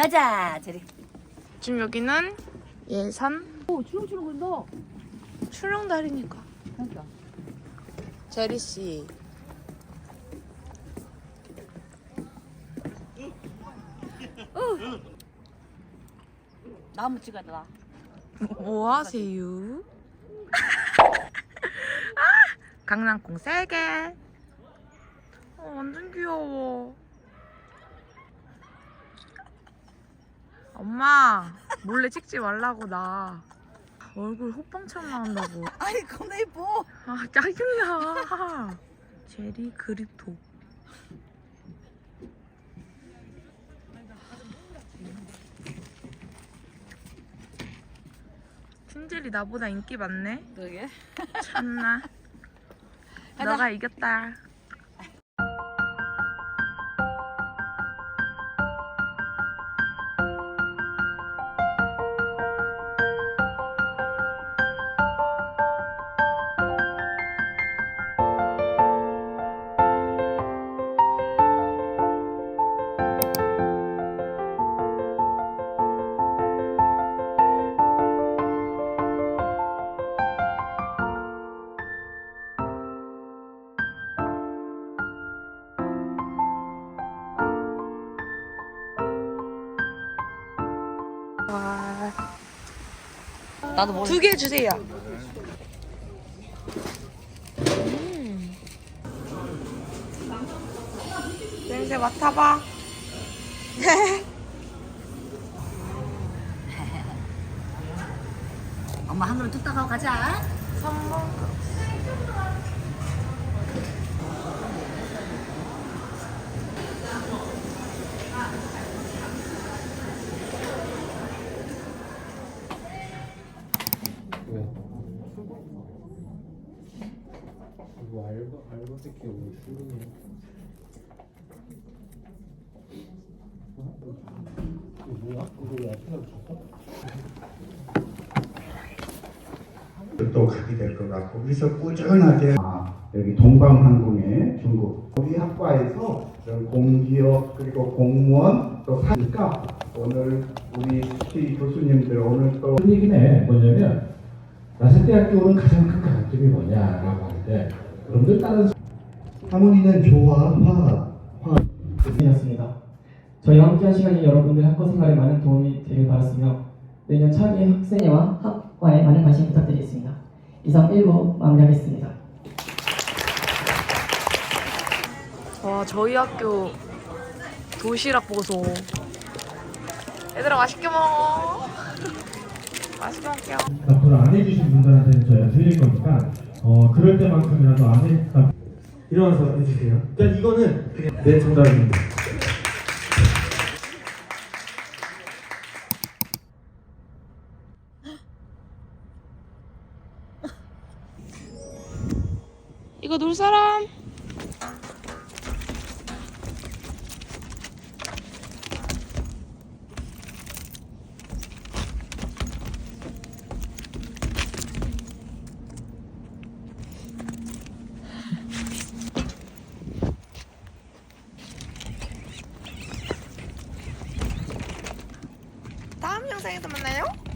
가자 저리 지금 여기는 예산 오 주렁주렁 건너 출렁다리니까. 그러니까 제리 씨. 나무 찍어라 뭐 하세요? 아, 강낭콩 세 개. 어, 완전 귀여워. 엄마 몰래 찍지 말라고 나 얼굴 호빵처럼 나온다고. 아니 겁나 예뻐 아 짜증나. 제리 그립톡. 틴젤이 나보다 인기 많네. 그러게 참나. 가자. 너가 이겼다. 나도 모르 두개 주세요. 음. 냄새 맡아봐. 엄마 한 그릇 뚝딱 하고 가자 선물. 이거 알바 알바 새끼 오늘 출근이야. 이거 뭐야? 이거 왜 앞에다 붙였어? 또 가게 될 것 같고 그래서 꾸준하게 아, 여기 동방항공의 중국 우리 학과에서 공기업 그리고 공무원 또 사니까 오늘 우리 교수님들 오늘 또 얘기네 뭐냐면 나사대학교는 가장 큰 강점이 뭐냐라고 하는데 여러분들 다른 하모니는 조화, 화합, 화합 이었습니다. 저희와 함께한 시간이 여러분들 학과 생활에 많은 도움이 되길 바랐으며 내년 차기 학생회와 학과에 많은 관심 부탁드리겠습니다. 이상 1부 마무리하겠습니다. 와 저희 학교 도시락 보소. 얘들아 맛있게 먹어. 먹게요. 답변을 안 해주신 분들한테는 저희가 드릴 거니까 어 그럴 때만큼이라도 안 해. 답- 일어나서 해주세요. 일단 이거는 그냥 내 정답입니다. 이거 놀 사람? 영상에서 만나요.